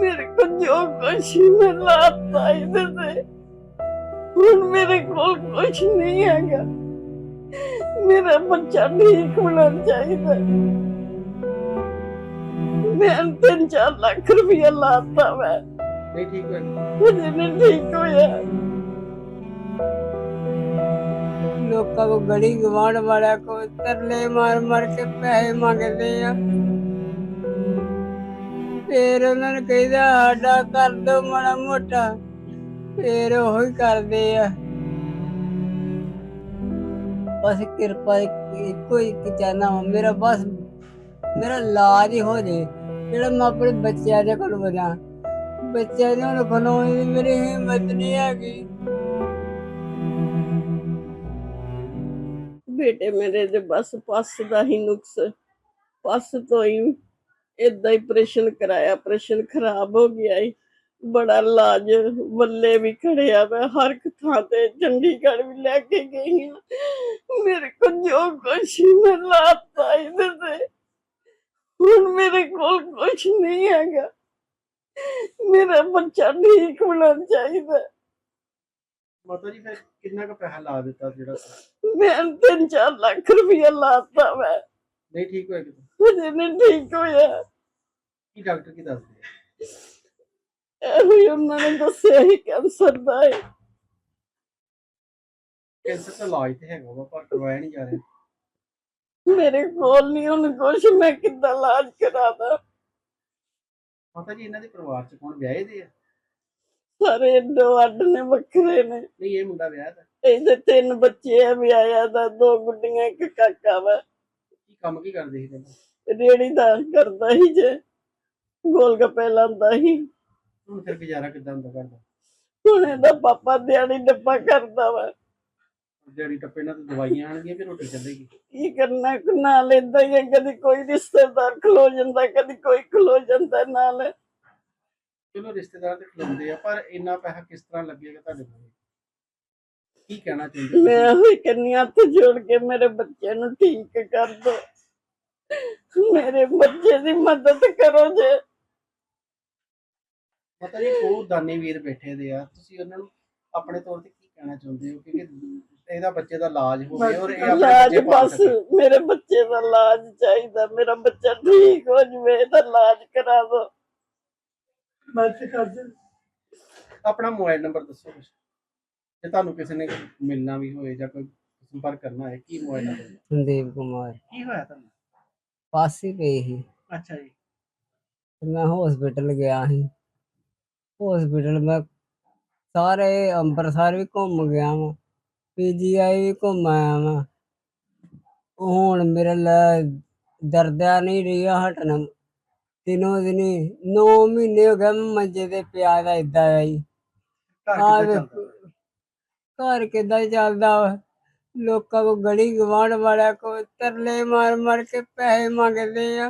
ਮੇਰੇ ਕੋਲ ਜੋ ਕੁਛ ਮੈਂ ਲਾਤਾ ਇਹਦੇ ਤੇ ਹੁਣ ਮੇਰੇ ਕੋਲ ਕੁਛ ਨਹੀਂ ਹੈਗਾ ਮੇਰਾ ਬੱਚਾ ਠੀਕ ਹੋਣਾ ਚਾਹੀਦਾ ਮੈਂ ਤਿੰਨ ਚਾਰ ਲੱਖ ਰੁਪਇਆ ਲਾਤਾ ਮੈਂ ਨਹੀਂ ਠੀਕ ਹੋਇਆ ਹਜੇ ਨਹੀਂ ਠੀਕ ਹੋਇਆ ਲੋਕਾਂ ਕੋ ਗੜੀ ਗਵਾਂਢ ਵਾਲਿਆਂ ਕੋ ਤਰਲੇ ਮਾਰ ਮਾਰ ਕੇ ਪੈਸੇ ਮੰਗਦੇ ਆ ਫੇਰ ਉਹਨਾਂ ਨੂੰ ਕਹਿੰਦਾ, ਸਾਡਾ ਕਰ ਦੋ ਮਾੜਾ ਮੋਟਾ। ਫੇਰ ਉਹ ਹੀ ਕਰਦੇ ਆ। ਬਸ ਕਿਰਪਾ ਇੱਕੋ ਇੱਕ ਚਾਹਨਾ ਮੇਰਾ ਬਸ, ਮੇਰਾ ਇਲਾਜ ਹੀ ਹੋ ਜੇ। ਜਿਹੜਾ ਮੈਂ ਆਪਣੇ ਬੱਚਿਆਂ ਦੇ ਕੋਲ ਬਣਾ। ਬੱਚਿਆਂ ਨੂੰ ਹੁਣ ਖਲੋਣ ਦੀ ਮੇਰੀ ਹਿੰਮਤ ਨਹੀਂ ਹੈਗੀ। ਬੇਟੇ ਮੇਰੇ ਦੇ ਬਸ ਪੱਸ ਦਾ ਹੀ ਨੁਕਸ। ਪੱਸ ਤੋਂ ਹੀ ਇਦਾਂ ਹੀ ਆਪਰੇਸ਼ਨ ਕਰਾਇਆ ਆਪਰੇਸ਼ਨ ਖਰਾਬ ਹੋ ਗਿਆ ਈ। ਬੜਾ ਇਲਾਜ ਬੱਲੇ ਵੀ ਖੜਿਆ ਮੈਂ ਹਰ ਇੱਕ ਥਾਂ ਤੇ ਚੰਡੀਗੜ੍ਹ ਵੀ ਲੈ ਕੇ ਗਈ ਹਾਂ ਮੇਰੇ ਕੋਲ ਜੋ ਕੁਛ ਮੈਂ ਲਾਤਾ ਇਹਦੇ ਤੇ। ਹੁਣ ਮੇਰੇ ਕੋਲ ਕੁਛ ਨਹੀਂ ਹੈਗਾ। ਮੇਰਾ ਬੱਚਾ ਠੀਕ ਹੋਣਾ ਚਾਹੀਦਾ। ਮਾਤਾ ਜੀ ਫਿਰ ਕਿੰਨਾ ਕੁ ਪੈਸਾ ਲਾ ਦਿੱਤਾ ਜਿਹੜਾ ਮੈਂ ਤਿੰਨ ਚਾਰ ਲੱਖ ਰੁਪਇਆ ਲਾਤਾ ਮੈਂ ਨਹੀਂ ਠੀਕ ਹੋਇਆ ਕਿਤੇ? ਹਜੇ ਨਹੀਂ ਠੀਕ ਹੋਇਆ। ਕੀ ਡਾਕਟਰ ਕੀ ਦੱਸਦੇ? ਆ? ਇਹੋ ਹੀ ਉਹਨਾਂ ਨੇ ਦੱਸਿਆ ਹੀ ਕੈਂਸਰ ਦਾ ਹੈ। ਕੈਂਸਰ ਦਾ ਇਲਾਜ ਤੇ ਹੈਗਾ ਵਾ ਪਰ ਕਰਵਾਇਆ ਨਹੀਂ ਜਾ ਰਿਹਾ। ਮੇਰੇ ਕੋਲ ਨਹੀਂ ਹੁਣ ਕੁਛ ਮੈਂ ਕਿੱਦਾਂ ਇਲਾਜ ਕਰਾਦਾ ਮਾਤਾ ਜੀ ਇਹਨਾਂ ਦੇ ਪਰਿਵਾਰ ਚ ਕੌਣ ਵਿਆਹੇ ਦੇ ਆ? ਸਾਰੇ ਦੋ ਅੱਡ ਨੇ ਵੱਖਰੇ ਨੇ। ਨਹੀਂ ਇਹ ਮੁੰਡਾ ਵਿਆਹ ਦਾ ਇਹਦੇ ਤਿੰਨ ਬੱਚੇ ਆ ਵਿਆਹਿਆ ਦਾ ਦੋ ਗੁੱਡੀਆਂ ਇੱਕ ਕਾਕਾ ਵਾ। ਕੰਮ ਕੀ ਕਰਦੇ ਸੀ ਕਹਿੰਦੇ ਰੇੜੀ ਦਾ ਕਰਦਾ ਹੀ ਜੇ ਗੋਲ ਗੱਪੇ ਲਾਉਂਦਾ ਹੀ ਹੁਣ ਫਿਰ ਗੁਜ਼ਾਰਾ ਕਿੱਦਾਂ ਹੁੰਦਾ ਕਰਦਾ ਹੁਣ ਇਹਦਾ ਪਾਪਾ ਦਿਹਾੜੀ ਡੱਬਾ ਕਰਦਾ ਵਾ। ਜਿਹੜੀ ਟੱਪੇ ਨਾਲ ਤਾਂ ਦਵਾਈਆਂ ਆਣਗੀਆਂ ਫਿਰ ਰੋਟੀ ਚੱਲੇਗੀ? ਕੀ ਕਰਨਾ ਨਾਲ ਏਦਾਂ ਹੀ ਹੈ, ਕਦੀ ਕੋਈ ਰਿਸ਼ਤੇਦਾਰ ਖਲੋ ਜਾਂਦਾ ਕਦੀ ਕੋਈ ਖਲੋ ਜਾਂਦਾ ਨਾਲ। ਚਲੋ ਰਿਸ਼ਤੇਦਾਰ ਤੇ ਖਲੋਂਦੇ ਆ ਪਰ ਇੰਨਾ ਪੈਸਾ ਕਿਸ ਤਰ੍ਹਾਂ ਲੱਗੇਗਾ ਤੁਹਾਡੇ ਕੋਲ? ਕੀ ਕਹਿਣਾ ਚਾਹੁੰਦੇ ਹੋ ਮੈਂ ਹੋਈ ਕੰਨੀ ਹੱਥ ਜੋੜ ਕੇ ਮੇਰੇ ਬੱਚੇ ਨੂੰ ਠੀਕ ਕਰ ਦੋ। ਮੇਰੇ ਬੱਚੇ ਦੀ ਮਦਦ ਕਰੋ ਜੇ। ਪਤਾ ਨਹੀਂ ਉਹ ਦਾਨੀ ਵੀਰ ਬੈਠੇ ਦੇ ਆ। ਤੁਸੀਂ ਉਹਨਾਂ ਨੂੰ ਆਪਣੇ ਤੌਰ ਤੇ ਕੀ ਕਹਿਣਾ ਚਾਹੁੰਦੇ ਹੋ? ਕਿ ਇਹਦਾ ਬੱਚੇ ਦਾ ਇਲਾਜ ਹੋਵੇ ਔਰ ਇਹ ਆਪਣੇ ਇਲਾਜ ਬੱਚੇ ਪਾਲ ਬਸ ਸਕੇ ਮੇਰੇ ਬੱਚੇ ਦਾ ਇਲਾਜ ਚਾਹੀਦਾ। ਮੇਰਾ ਬੱਚਾ ਠੀਕ ਹੋ ਜਵੇ ਇਹਦਾ ਇਲਾਜ ਕਰਾ ਦੋ। ਮੈਂ ਤੇ ਕਰ ਦੇ ਆਪਣਾ ਮੋਬਾਈਲ ਨੰਬਰ ਦੱਸੋ ਕੁਛ। ਜੇ ਤੁਹਾਨੂੰ ਕਿਸੇ ਨੇ ਮਿਲਣਾ ਵੀ ਹੋਏ ਜਾਂ ਕੋਈ ਸੰਪਰਕ ਕਰਨਾ ਹੈ ਕੀ ਮੋਬਾਈਲ ਨੰਬਰ ਸੰਦੀਪ ਕੁਮਾਰ। ਕੀ ਹੋਇਆ ਤੁਹਾਨੂੰ? ਪਾਸ ਹੀ ਪਈ ਸੀ। ਅੱਛਾ ਜੀ। ਤੇ ਮੈਂ ਹਸਪੀਟਲ ਗਿਆ ਸੀ। ਹਸਪੀਟਲ ਮੈਂ ਸਾਰੇ ਅੰਮ੍ਰਿਤਸਰ ਵੀ ਘੁੰਮ ਗਿਆ ਵਾਂ ਪੀਜੀਆਈ ਵੀ ਘੁੰਮ ਆਇਆ ਵਾਂ। ਹੁਣ ਮੇਰਾ ਲੈ ਦਰਦਿਆ ਨਹੀਂ ਰਿਹਾ ਹਟਣਾ। ਦਿਨੋਂ ਦਿਨੀ 9 ਮਹੀਨੇ ਹੋ ਗਏ ਮੈਂ ਮੰਜੇ ਤੇ ਪਿਆ ਦਾ ਇਦਾਂ ਆਈ ਘਰ ਕਿੱਦਾਂ ਚੱਲਦਾ? ਘਰ ਕਿੱਦਾਂ ਚੱਲਦਾ ਵਾ? ਲੋਕਾਂ ਕੋ ਗਲੀ ਗਵਾਂਢ ਵਾਲਿਆਂ ਕੋ ਤਰਲੇ ਮਾਰ ਮਾਰ ਕੇ ਪੈਸੇ ਮੰਗਦੇ ਆ।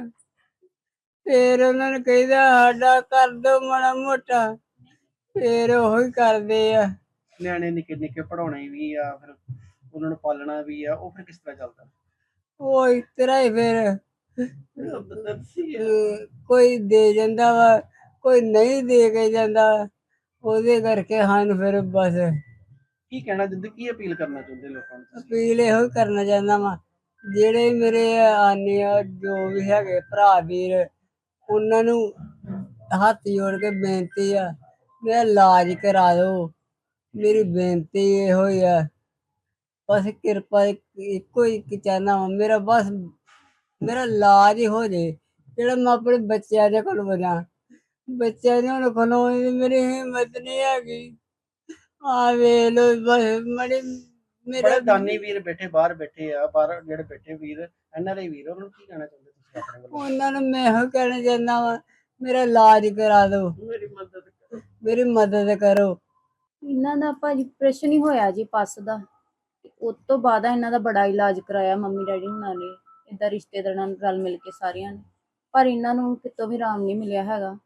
ਫੇਰ ਉਹਨਾਂ ਨੂੰ ਕਹਿੰਦਾ ਸਾਡਾ ਕਰ ਦੋ ਮਾੜਾ ਮੋਟਾ। ਫੇਰ ਉਹ ਹੀ ਕਰਦੇ ਆ। ਨਿਆਣੇ ਨਿੱਕੇ ਨਿੱਕੇ ਪੜਾਉਣੇ ਵੀ ਆ ਫਿਰ ਉਹਨਾਂ ਨੂੰ ਪਾਲਣਾ ਵੀ ਆ ਉਹ ਫਿਰ ਕਿਸ ਤਰ੍ਹਾਂ ਚੱਲਦਾ? ਉਹ ਇਸ ਤਰ੍ਹਾਂ ਹੀ ਫੇਰ ਅਹ, ਕੋਈ ਦੇ ਜਾਂਦਾ ਵਾ ਕੋਈ ਨਹੀਂ ਦੇ ਕੇ ਜਾਂਦਾ ਉਹਦੇ ਕਰਕੇ ਹਨ ਫਿਰ ਬਸ ਕੀ ਕਹਿਣਾ ਚਾਹੁੰਦੇ, ਕੀ ਅਪੀਲ ਕਰਨਾ ਚਾਹੁੰਦੇ ਲੋਕਾਂ ਨੂੰ ਤੁਸੀਂ? ਅਪੀਲ ਇਹੋ ਹੀ ਕਰਨਾ ਚਾਹੁੰਦਾ ਵਾਂ, ਜਿਹੜੇ ਮੇਰੇ ਆਨੇ ਆ, ਜੋ ਵੀ ਹੈਗੇ ਭਰਾ ਵੀਰ, ਉਹਨਾਂ ਨੂੰ ਹੱਥ ਜੋੜ ਕੇ ਬੇਨਤੀ ਆ ਮੇਰਾ ਇਲਾਜ ਕਰਾ ਦਿਓ। ਮੇਰੀ ਬੇਨਤੀ ਇਹੋ ਹੀ ਆ, ਬਸ ਕਿਰਪਾ ਇੱਕ- ਇੱਕੋ ਇੱਕ ਚਾਹੁੰਦਾ ਵਾ, ਮੇਰਾ ਬਸ, ਮੇਰਾ ਇਲਾਜ ਹੀ ਹੋ ਜੇ, ਜਿਹੜਾ ਮੈਂ ਆਪਣੇ ਬੱਚਿਆਂ ਦੇ ਕੋਲ ਬਣਾ ਬੱਚਿਆਂ ਨੂੰ ਹੁਣ ਖਲੋਣ ਦੀ ਮੇਰੀ ਹਿੰਮਤ ਨਹੀਂ ਹੈਗੀ। ਆ ਵੇ ਲੋ ਬਸ ਮੜੀ ਮੇਰਾ ਬੜੇ ਦਾਨੀ ਵੀਰ ਬੈਠੇ ਬਾਹਰ ਬੈਠੇ ਆ ਬਾਹਰ ਜਿਹੜੇ ਬੈਠੇ ਵੀਰ ਐਨਆਰਆਈ ਵੀਰ ਉਹਨਾਂ ਨੂੰ ਕੀ ਕਹਿਣਾ ਚਾਹੁੰਦੇ ਤੁਸੀਂ ਆਪਣੇ ਵੱਲੋਂ? ਉਹਨਾਂ ਨੂੰ ਮੈਂ ਇਹੋ ਕਹਿਣਾ ਚਾਹੁੰਦਾ ਵਾਂ ਮੇਰਾ ਇਲਾਜ ਕਰਾ ਦਿਓ। ਮੇਰੀ ਮਦਦ ਕਰੋ। ਮੇਰੀ ਮਦਦ ਕਰੋ। ਇਹਨਾਂ ਦਾ ਭਾਜੀ ਆਪਰੇਸ਼ਨ ਹੀ ਹੋਇਆ ਜੀ ਪੱਸ ਦਾ। ਉਸ ਤੋਂ ਬਾਅਦ ਇਹਨਾਂ ਦਾ ਬੜਾ ਇਲਾਜ ਕਰਾਇਆ ਮੰਮੀ ਡੈਡੀ ਹੁਣਾਂ ਨੇ। ਇਦਾਂ ਰਿਸ਼ਤੇਦਾਰਾਂ ਨਾਲ ਰਲ ਮਿਲ ਕੇ ਸਾਰਿਆਂ ਨੇ। ਪਰ ਇਹਨਾਂ ਨੂੰ ਕਿਤੋਂ ਵੀ ਆਰਾਮ ਨਹੀਂ ਮਿਲਿਆ ਹੈਗਾ।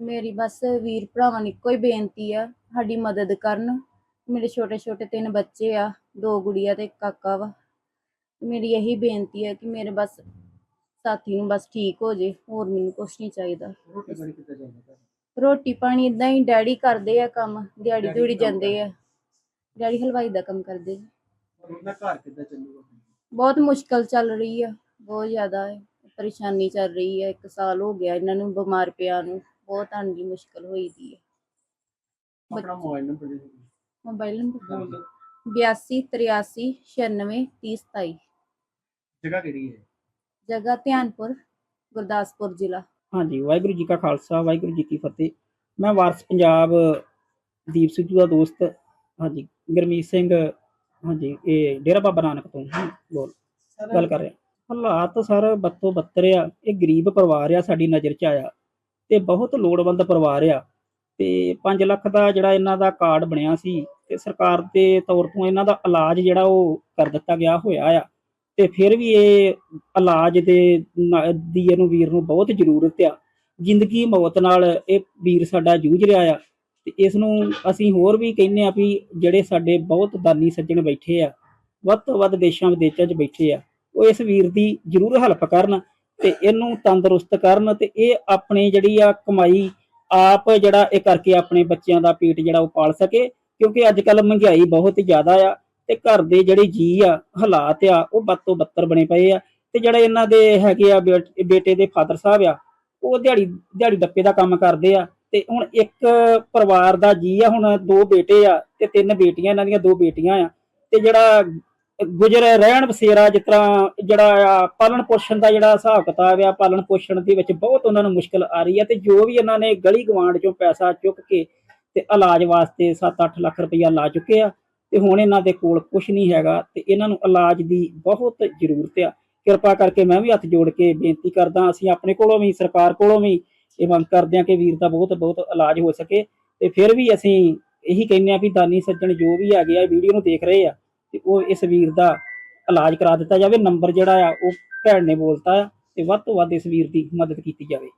ਮੇਰੀ ਬਸ ਵੀਰ ਭਰਾਵਾਂ ਨੂੰ ਇੱਕੋ ਹੀ ਬੇਨਤੀ ਆ ਸਾਡੀ ਮਦਦ ਕਰਨ। ਮੇਰੇ ਛੋਟੇ ਛੋਟੇ ਤਿੰਨ ਬੱਚੇ ਆ ਦੋ ਗੁੜੀਆ ਤੇ ਇੱਕ ਕਾਕਾ ਵਾ। ਮੇਰੀ ਇਹੀ ਬੇਨਤੀ ਹੈ ਕਿ ਮੇਰੇ ਬਸ ਸਾਥੀ ਨੂੰ ਬਸ ਠੀਕ ਹੋ ਜੇ ਹੋਰ ਮੈਨੂੰ ਕੁਛ ਨਹੀਂ ਚਾਹੀਦਾ। ਰੋਟੀ ਪਾਣੀ ਇਦਾਂ ਹੀ ਡੈਡੀ ਕਰਦੇ ਆ ਕੰਮ ਦਿਹਾੜੀ ਦਿਹੜੀ ਜਾਂਦੇ ਆ। ਡੈਡੀ ਹਲਵਾਈ ਦਾ ਕੰਮ ਕਰਦੇ ਜੀ ਉਹਦਾ ਘਰ ਕਿੱਦਾਂ ਚੱਲੂਗਾ ਬਹੁਤ ਮੁਸ਼ਕਲ ਚੱਲ ਰਹੀ ਆ ਬਹੁਤ ਜ਼ਿਆਦਾ ਪਰੇਸ਼ਾਨੀ ਚੱਲ ਰਹੀ ਹੈ ਇੱਕ ਸਾਲ ਹੋ ਗਿਆ ਇਹਨਾਂ ਨੂੰ ਬਿਮਾਰ ਪਿਆ ਨੂੰ। ਬਹੁਤ ਆਂਦੀ ਮੁਸ਼ਕਲ ਹੋਈ ਦੀ ਹੈ। ਆਪਣਾ ਮੋਬਾਈਲ ਨੰਬਰ ਦੇ ਦਿਓ ਮੋਬਾਈਲ ਨੰਬਰ 82 83 96 30 27 ਜਗ੍ਹਾ ਕਿਹੜੀ ਹੈ? ਜਗ੍ਹਾ ਧਿਆਨਪੁਰ ਗੁਰਦਾਸਪੁਰ ਜ਼ਿਲ੍ਹਾ। ਹਾਂਜੀ ਵਾਹਿਗੁਰੂ ਜੀ ਕਾ ਖਾਲਸਾ ਵਾਹਿਗੁਰੂ ਜੀ ਕੀ ਫਤਿਹ। ਮੈਂ ਵਾਰਸ ਪੰਜਾਬ ਦੀਪ ਸਿੱਧੂ ਦਾ ਦੋਸਤ ਹਾਂਜੀ ਗੁਰਮੀਤ ਸਿੰਘ ਹਾਂਜੀ ਇਹ ਡੇਰਾ ਬਾਬਾ ਨਾਨਕ ਤੋਂ ਹਾਂ, ਬੋਲ ਗੱਲ ਕਰ ਰਿਹਾ। ਹਾਲਾਤ ਸਰ ਬੱਤੋ ਬੱਤਰ ਆ ਇਹ ਗਰੀਬ ਪਰਿਵਾਰ ਆ ਸਾਡੀ ਨਜ਼ਰ 'ਚ ਆਇਆ। ਤੇ ਬਹੁਤ ਲੋੜਵੰਦ ਪਰਿਵਾਰ ਆ। ਤੇ 5 ਲੱਖ ਦਾ ਜਿਹੜਾ ਇਹਨਾਂ ਦਾ ਕਾਰਡ ਬਣਿਆ ਸੀ ਤੇ ਸਰਕਾਰ ਦੇ ਤੌਰ ਤੋਂ ਇਹਨਾਂ ਦਾ ਇਲਾਜ ਜਿਹੜਾ ਉਹ ਕਰ ਦਿੱਤਾ ਗਿਆ ਹੋਇਆ ਆ। ਤੇ ਫਿਰ ਵੀ ਇਹ ਇਲਾਜ ਦੇ ਦੀ ਇਹਨੂੰ ਵੀਰ ਨੂੰ ਬਹੁਤ ਜ਼ਰੂਰਤ ਆ। ਜ਼ਿੰਦਗੀ ਮੌਤ ਨਾਲ ਇਹ ਵੀਰ ਸਾਡਾ ਜੂਝ ਰਿਹਾ ਆ। ਤੇ ਇਸ ਨੂੰ ਅਸੀਂ ਹੋਰ ਵੀ ਕਹਿੰਨੇ ਆ ਵੀ ਜਿਹੜੇ ਸਾਡੇ ਬਹੁਤ ਦਾਨੀ ਸੱਜਣ ਬੈਠੇ ਆ, ਵੱਧ ਤੋਂ ਵੱਧ ਦੇਸ਼ਾਂ ਵਿਦੇਸ਼ਾਂ 'ਚ ਬੈਠੇ ਆ, ਉਹ ਇਸ ਵੀਰ ਦੀ ਜ਼ਰੂਰ ਹੈਲਪ ਕਰਨ ਤੇ ਇਹਨੂੰ ਤੰਦਰੁਸਤ ਕਰਨ ਤੇ ਇਹ ਆਪਣੀ ਜਿਹੜੀ ਆ ਕਮਾਈ ਆਪ ਜਿਹੜਾ ਇਹ ਕਰਕੇ ਆਪਣੇ ਬੱਚਿਆਂ ਦਾ ਪੇਟ ਜਿਹੜਾ ਉਹ ਪਾਲ ਸਕੇ, ਕਿਉਂਕਿ ਅੱਜ ਕੱਲ ਮਹਿੰਗਾਈ ਬਹੁਤ ਜ਼ਿਆਦਾ ਆ ਤੇ ਘਰ ਦੇ ਜਿਹੜੇ ਜੀ ਆ, ਹਾਲਾਤ ਆ, ਉਹ ਬੱਦ ਤੋਂ ਬੱਤਰ ਬਣੇ ਪਏ ਆ ਤੇ ਜਿਹੜੇ ਇਹਨਾਂ ਦੇ ਹੈਗੇ ਆ ਬੇਟ- ਬੇਟੇ ਦੇ ਫਾਦਰ ਸਾਹਿਬ ਆ, ਉਹ ਦਿਹਾੜੀ ਦਿਹਾੜੀ ਡੱਪੇ ਦਾ ਕੰਮ ਕਰਦੇ ਆ ਤੇ ਹੁਣ ਇੱਕ ਪਰਿਵਾਰ ਦਾ ਜੀ ਆ, ਹੁਣ ਦੋ ਬੇਟੇ ਆ ਤੇ ਤਿੰਨ ਬੇਟੀਆਂ, ਇਹਨਾਂ ਦੀਆਂ ਦੋ ਬੇਟੀਆਂ ਆ ਤੇ ਜਿਹੜਾ ਗੁਜਰ ਰਹਿਣ ਬਸੇਰਾ ਜਿਸ ਤਰ੍ਹਾਂ ਜਿਹੜਾ ਆ ਪਾਲਣ ਪੋਸ਼ਣ ਦਾ ਜਿਹੜਾ ਹਿਸਾਬ ਕਿਤਾਬ ਆ, ਪਾਲਣ ਪੋਸ਼ਣ ਦੇ ਵਿੱਚ ਬਹੁਤ ਉਹਨਾਂ ਨੂੰ ਮੁਸ਼ਕਲ ਆ ਰਹੀ ਹੈ ਤੇ ਜੋ ਵੀ ਇਹਨਾਂ ਨੇ ਗਲੀ ਗਵਾਂਡ ਚੋਂ ਪੈਸਾ ਚੁੱਕ ਕੇ ਤੇ ਇਲਾਜ ਵਾਸਤੇ 7-8 ਲੱਖ ਰੁਪਇਆ ਲਾ ਚੁੱਕੇ ਆ ਤੇ ਹੁਣ ਇਹਨਾਂ ਦੇ ਕੋਲ ਕੁਝ ਨਹੀਂ ਹੈਗਾ ਤੇ ਇਹਨਾਂ ਨੂੰ ਇਲਾਜ ਦੀ ਬਹੁਤ ਜ਼ਰੂਰਤ ਆ। ਕਿਰਪਾ ਕਰਕੇ ਮੈਂ ਵੀ ਹੱਥ ਜੋੜ ਕੇ ਬੇਨਤੀ ਕਰਦਾ, ਅਸੀਂ ਆਪਣੇ ਕੋਲੋਂ ਵੀ, ਸਰਕਾਰ ਕੋਲੋਂ ਵੀ ਇਹ ਮੰਗ ਕਰਦੇ ਹਾਂ ਕਿ ਵੀਰ ਦਾ ਬਹੁਤ ਬਹੁਤ ਇਲਾਜ ਹੋ ਸਕੇ ਤੇ ਫਿਰ ਵੀ ਅਸੀਂ ਇਹੀ ਕਹਿੰਦੇ ਆ ਵੀ ਦਾਨੀ ਸੱਜਣ ਜੋ ਵੀ ਹੈਗੇ ਆ ਵੀਡੀਓ ਨੂੰ ਦੇਖ ਰਹੇ ਆ। ਤੇ ਉਹ ਇਸ ਵੀਰ ਦਾ ਇਲਾਜ ਕਰਾ ਦਿੱਤਾ ਜਾਵੇ, ਨੰਬਰ ਜਿਹੜਾ ਆ ਉਹ ਭੈਣ ਨੇ ਬੋਲਤਾ ਆ, ਤੇ ਵੱਧ ਤੋਂ ਵੱਧ ਇਸ ਵੀਰ ਦੀ ਮਦਦ ਕੀਤੀ ਜਾਵੇ।